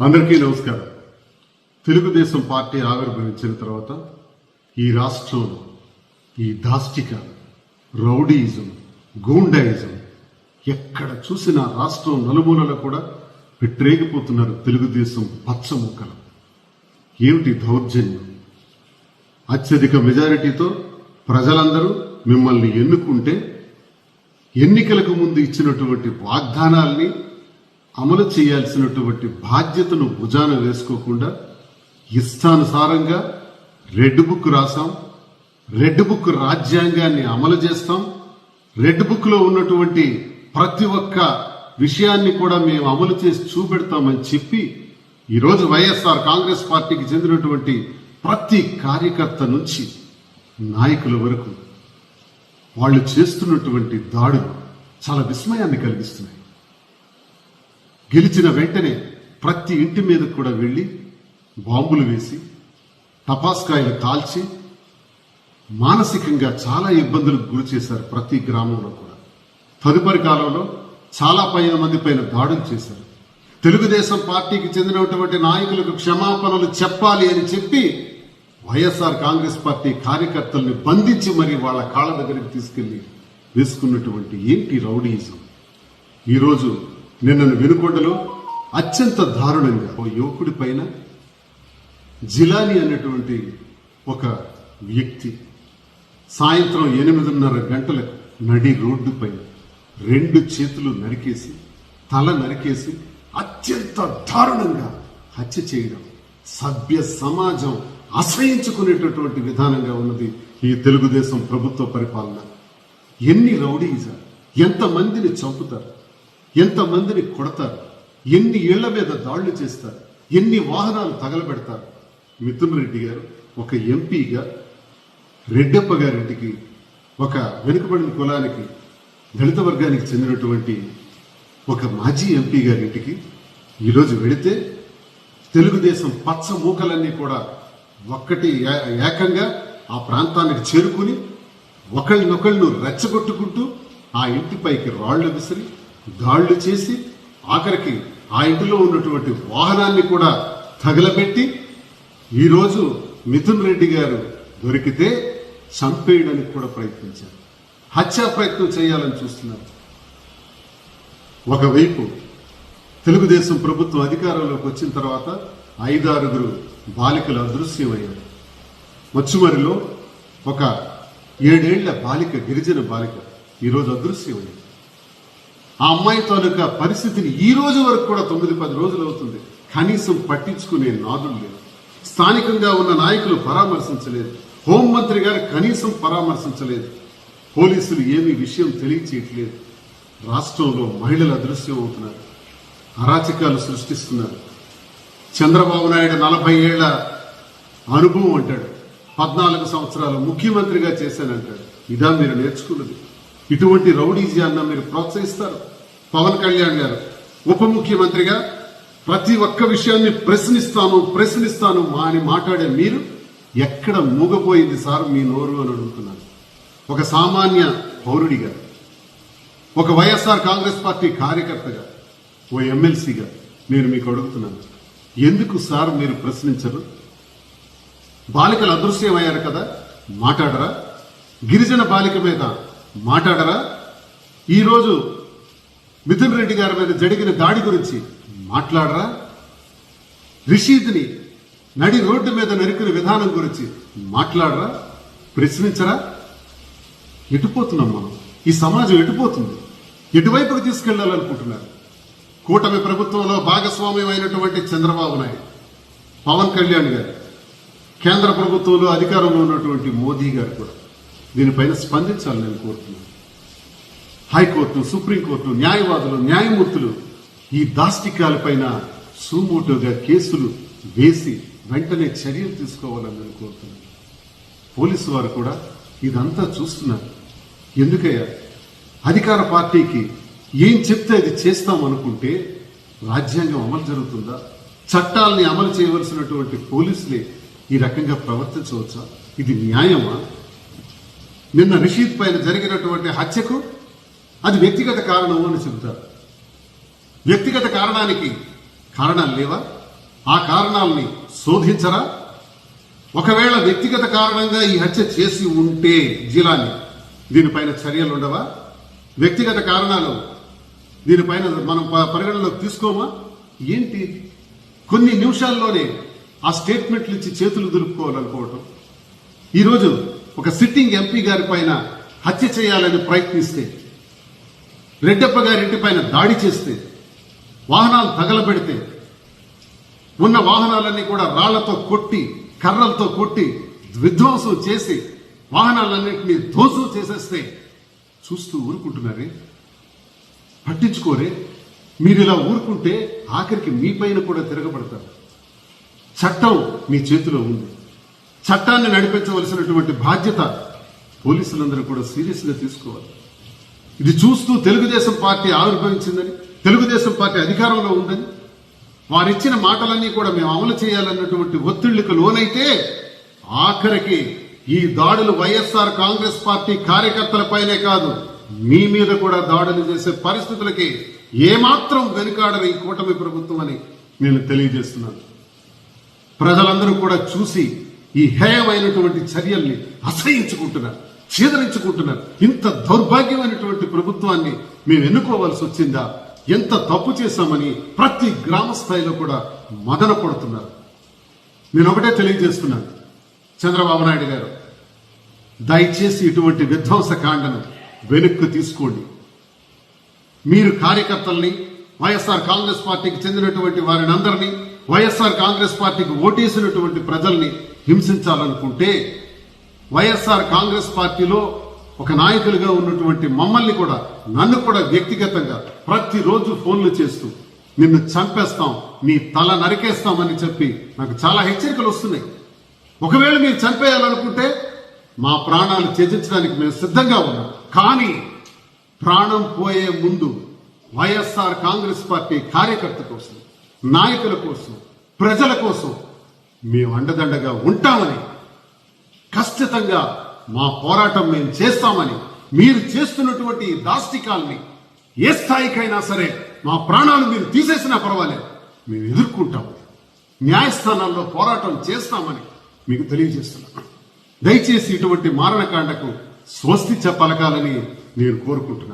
అందరికీ నమస్కారం. తెలుగుదేశం పార్టీ ఆవిర్భవించిన తర్వాత ఈ రాష్ట్రంలో ఈ దాష్టిక రౌడీయిజం గూండాయిజం ఎక్కడ చూసినా రాష్ట్రం నలుమూలల కూడా పెట్టరేగిపోతున్నారు తెలుగుదేశం పచ్చ ముక్కలు. ఏమిటి దౌర్జన్యం? అత్యధిక మెజారిటీతో ప్రజలందరూ మిమ్మల్ని ఎన్నుకుంటే ఎన్నికలకు ముందు ఇచ్చినటువంటి వాగ్దానాల్ని అమలు చేయాల్సినటువంటి బాధ్యతను భుజాన వేసుకోకుండా ఇష్టానుసారంగా రెడ్ బుక్ రాసాం. రెడ్ బుక్ రాజ్యాంగాన్ని అమలు చేస్తాం. రెడ్ బుక్లో ఉన్నటువంటి ప్రతి ఒక్క విషయాన్ని కూడా మేము అమలు చేసి చూపెడతామని చెప్పి ఈరోజు వైఎస్ఆర్ కాంగ్రెస్ పార్టీకి చెందినటువంటి ప్రతి కార్యకర్త నుంచి నాయకుల వరకు వాళ్ళు చేస్తున్నటువంటి దాడులు చాలా విస్మయాన్ని కలిగిస్తున్నాయి. గెలిచిన వెంటనే ప్రతి ఇంటి మీద కూడా వెళ్ళి బాంబులు వేసి టపాస్కాయలు కాల్చి మానసికంగా చాలా ఇబ్బందులకు గురి చేశారు ప్రతి గ్రామంలో కూడా. తదుపరి కాలంలో చాలా పైన మంది పైన దాడులు చేశారు. తెలుగుదేశం పార్టీకి చెందినటువంటి నాయకులకు క్షమాపణలు చెప్పాలి అని చెప్పి వైఎస్ఆర్ కాంగ్రెస్ పార్టీ కార్యకర్తల్ని బంధించి మరి వాళ్ళ కాళ్ళ దగ్గరికి తీసుకెళ్ళి వేసుకున్నటువంటి ఏంటి రౌడీజం? ఈరోజు నిన్న వెనుకొండలో అత్యంత దారుణంగా ఓ యువకుడి పైన జిలాని అనేటువంటి ఒక వ్యక్తి సాయంత్రం ఎనిమిదిన్నర గంటల నడి రోడ్డుపై రెండు చేతులు నరికేసి తల నరికేసి అత్యంత దారుణంగా హత్య చేయడం సభ్య సమాజం అసహించుకునేటటువంటి విధానంగా ఉన్నది ఈ తెలుగుదేశం ప్రభుత్వ పరిపాలన. ఎన్ని రౌడీజా ఎంతమందిని చంపుతారు? ఎంతమందిని కొడతారు? ఎన్ని ఇళ్ళ మీద దాళ్ళు చేస్తారు? ఎన్ని వాహనాలు తగలబెడతారు? మిథున్ రెడ్డి గారు ఒక ఎంపీగా రెడ్డప్ప గారింటికి ఒక వెనుకబడిన కులానికి దళిత వర్గానికి చెందినటువంటి ఒక మాజీ ఎంపీ గారింటికి ఈరోజు వెళితే తెలుగుదేశం పచ్చ మూకలన్నీ కూడా ఒక్కటి ఏ- ఏకంగా ఆ ప్రాంతానికి చేరుకుని ఒకళ్ళనొకళ్ళు రెచ్చగొట్టుకుంటూ ఆ ఇంటిపైకి రాళ్ళు విసిరి దాళ్ళు చేసి ఆఖరికి ఆ ఇంటిలో ఉన్నటువంటి వాహనాన్ని కూడా తగలబెట్టి ఈరోజు మిథున్ రెడ్డి గారు దొరికితే చంపేయడానికి కూడా ప్రయత్నించారు. హత్యా ప్రయత్నం చేయాలని చూస్తున్నారు. ఒకవైపు తెలుగుదేశం ప్రభుత్వం అధికారంలోకి వచ్చిన తర్వాత ఐదారుగురు బాలికలు అదృశ్యమయ్యారు. మచ్చుమరిలో ఒక ఏడేళ్ళ బాలిక గిరిజన బాలిక ఈరోజు అదృశ్యమైంది ఆ అమ్మాయి తాలూకా పరిస్థితిని ఈ రోజు వరకు కూడా తొమ్మిది పది రోజులు అవుతుంది. కనీసం పట్టించుకునే నాదులు లేదు. స్థానికంగా ఉన్న నాయకులు పరామర్శించలేదు. హోంమంత్రి గారు కనీసం పరామర్శించలేదు. పోలీసులు ఏమీ విషయం తెలియచేయట్లేదు. రాష్ట్రంలో మహిళలు అదృశ్యం అవుతున్నారు. అరాచకాలు సృష్టిస్తున్నారు. చంద్రబాబు నాయుడు నలభై ఏళ్ళ అనుభవం అంటాడు. పద్నాలుగు సంవత్సరాలు ముఖ్యమంత్రిగా చేశానంటాడు. ఇదా మీరు నేర్చుకున్నది. ఇటువంటి రౌడీజాన్న మీరు ప్రోత్సహిస్తారు. పవన్ కళ్యాణ్ గారు ఉప ముఖ్యమంత్రిగా ప్రతి ఒక్క విషయాన్ని ప్రశ్నిస్తాను ప్రశ్నిస్తాను మా అని మాట్లాడే మీరు ఎక్కడ మూగపోయింది సార్ మీ నోరు అని అడుగుతున్నాను ఒక సామాన్య పౌరుడిగా ఒక వైఎస్ఆర్ కాంగ్రెస్ పార్టీ కార్యకర్తగా ఓ ఎమ్మెల్సీగా నేను మీకు అడుగుతున్నాను. ఎందుకు సార్ మీరు ప్రశ్నించరు? బాలికలు అదృశ్యమయ్యారు కదా మాట్లాడరా? గిరిజన బాలిక మీద మాట్లాడరా? ఈరోజు మిథున్ రెడ్డి గారి మీద జరిగిన దాడి గురించి మాట్లాడరా? రిషీద్ని నడి రోడ్డు మీద నరికిన విధానం గురించి మాట్లాడరా? ప్రశ్నించరా? ఎటుపోతున్నాం మనం? ఈ సమాజం ఎటుపోతుంది? ఎటువైపుకు తీసుకెళ్ళాలనుకుంటున్నారు? కూటమి ప్రభుత్వంలో భాగస్వామ్యం అయినటువంటి చంద్రబాబు నాయుడు పవన్ కళ్యాణ్ గారు కేంద్ర ప్రభుత్వంలో అధికారంలో ఉన్నటువంటి మోదీ గారు కూడా. దీనిపైన స్పందించాలని నేను కోరుతున్నాను. హైకోర్టు సుప్రీంకోర్టు న్యాయవాదులు న్యాయమూర్తులు ఈ దాష్టికాలపైన సుమోటోగా కేసులు వేసి వెంటనే చర్యలు తీసుకోవాలని నేను కోరుతున్నాను. పోలీసు వారు కూడా ఇదంతా చూస్తున్నారు. ఎందుకయ్యా? అధికార పార్టీకి ఏం చెప్తే అది చేస్తాం అనుకుంటే రాజ్యాంగం అమలు జరుగుతుందా? చట్టాలని అమలు చేయవలసినటువంటి పోలీసులే ఈ రకంగా ప్రవర్తించవచ్చా? ఇది న్యాయమా? నిన్న రిషీద్ పైన జరిగినటువంటి హత్యకు అది వ్యక్తిగత కారణము అని చెబుతారు. వ్యక్తిగత కారణానికి కారణాలు లేవా? ఆ కారణాలని శోధించరా? ఒకవేళ వ్యక్తిగత కారణంగా ఈ హత్య చేసి ఉంటే జిలాని దీనిపైన చర్యలు ఉండవా? వ్యక్తిగత కారణాలు దీనిపైన మనం ప- పరిగణలోకి తీసుకోమా? ఏంటి? కొన్ని నిమిషాల్లోనే ఆ స్టేట్మెంట్లు ఇచ్చి చేతులు దులుపుకోవాలనుకోవటం. ఈరోజు ఒక సిట్టింగ్ ఎంపీ గారి పైన హత్య చేయాలని ప్రయత్నిస్తే రెడ్డప్ప గారింటి పైన దాడి చేస్తే వాహనాలు తగలబెడితే ఉన్న వాహనాలన్నీ కూడా రాళ్ళతో కొట్టి కర్రలతో కొట్టి విధ్వంసం చేసి వాహనాలన్నింటినీ ధ్వంసం చేసేస్తే చూస్తూ ఊరుకుంటున్నారే? పట్టించుకోరే? మీరు ఇలా ఊరుకుంటే ఆఖరికి మీ పైన కూడా తిరగబడతారు. చట్టం మీ చేతిలో ఉంది. చట్టాన్ని నడిపించవలసినటువంటి బాధ్యత పోలీసులందరూ కూడా సీరియస్గా తీసుకోవాలి. ఇది చూస్తూ తెలుగుదేశం పార్టీ ఆవిర్భవించిందని తెలుగుదేశం పార్టీ అధికారంలో ఉందని వారిచ్చిన మాటలన్నీ కూడా మేము అమలు చేయాలన్నటువంటి ఒత్తిళ్ళకు లోనైతే ఆఖరికి ఈ దాడులు వైఎస్ఆర్ కాంగ్రెస్ పార్టీ కార్యకర్తలపైనే కాదు మీ మీద కూడా దాడులు చేసే పరిస్థితులకి ఏమాత్రం వెనుకాడని ఈ కూటమి ప్రభుత్వం అని నేను తెలియజేస్తున్నాను. ప్రజలందరూ కూడా చూసి ఈ హేయమైనటువంటి చర్యల్ని అసహించుకుంటున్నారు ఛేదరించుకుంటున్నారు ఇంత దౌర్భాగ్యమైనటువంటి ప్రభుత్వాన్ని మేము ఎన్నుకోవాల్సి వచ్చిందా? ఎంత తప్పు చేశామని ప్రతి గ్రామ స్థాయిలో కూడా మదన పడుతున్నారు. నేను ఒకటే తెలియజేస్తున్నాను చంద్రబాబు నాయుడు గారు. దయచేసి ఇటువంటి విధ్వంస కాండను వెనక్కు తీసుకోండి. మీరు కార్యకర్తల్ని వైఎస్ఆర్ కాంగ్రెస్ పార్టీకి చెందినటువంటి వారిని అందరినీ వైఎస్ఆర్ కాంగ్రెస్ పార్టీకి ఓటేసినటువంటి ప్రజల్ని హింసించాలనుకుంటే వైఎస్ఆర్ కాంగ్రెస్ పార్టీలో ఒక నాయకులుగా ఉన్నటువంటి మమ్మల్ని కూడా నన్ను కూడా వ్యక్తిగతంగా ప్రతిరోజు ఫోన్లు చేస్తూ నిన్ను చంపేస్తాం నీ తల నరికేస్తామని చెప్పి నాకు చాలా హెచ్చరికలు వస్తున్నాయి. ఒకవేళ మీరు చంపేయాలనుకుంటే మా ప్రాణాలు త్యజించడానికి మేము సిద్ధంగా ఉన్నాం. కానీ ప్రాణం పోయే ముందు వైఎస్ఆర్ కాంగ్రెస్ పార్టీ కార్యకర్త కోసం నాయకుల కోసం ప్రజల కోసం మేము అండదండగా ఉంటామని ఖచ్చితంగా మా పోరాటం మేము చేస్తామని మీరు చేస్తున్నటువంటి ఈ దాష్టికాల్ని ఏ స్థాయికైనా సరే మా ప్రాణాలు మీరు తీసేసినా పర్వాలేదు. మేము ఎదుర్కొంటాం న్యాయస్థానాల్లో పోరాటం చేస్తామని మీకు తెలియజేస్తున్నాను. దయచేసి ఇటువంటి మారణకాండకు స్వస్తి చెప్పలకాలని నేను కోరుకుంటున్నాను.